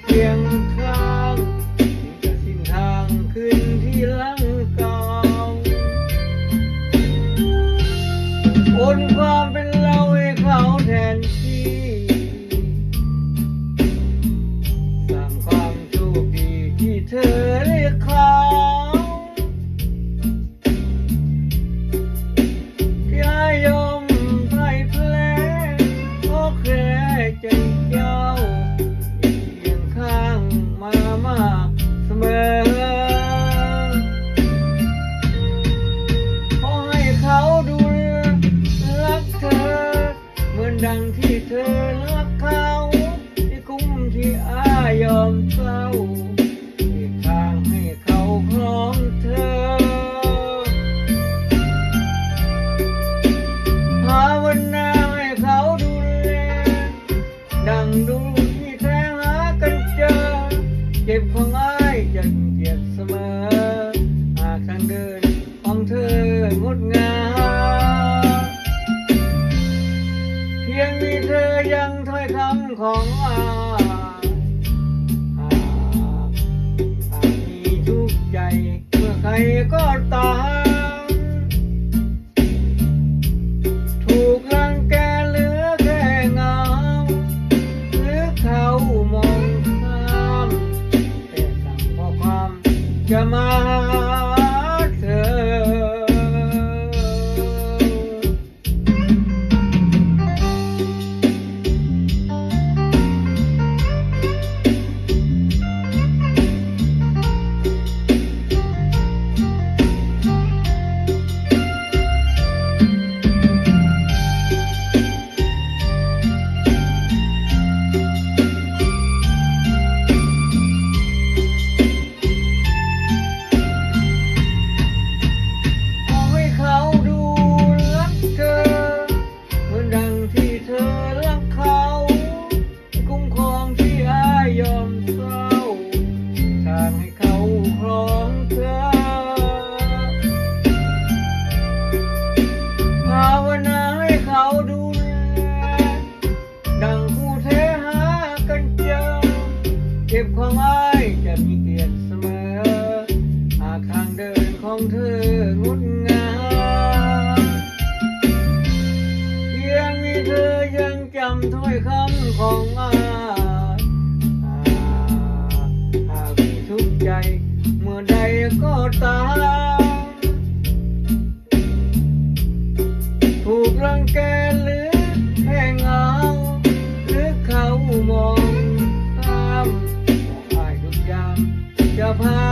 เคียงข้างจะสิ้นทางขึ้นที่ลังก่าโอนความเป็นเรา ดูที่แท้หากันเจอ เก็บของอ้ายจะเกียรติเสมอ หากทางเดินของเธองดงามเพียงมีเธอยังถ้อยคำของอาหากหากมีทุกข์ใจเมื่อใครก็ตาม อยังจำถ้อยคำของอาหากทุกใจ เมื่อใดก็ตาม ถูกรังแกหรือแค่เหงาหรือเขามองข้ามขอให้ทุกอย่างจะผ่า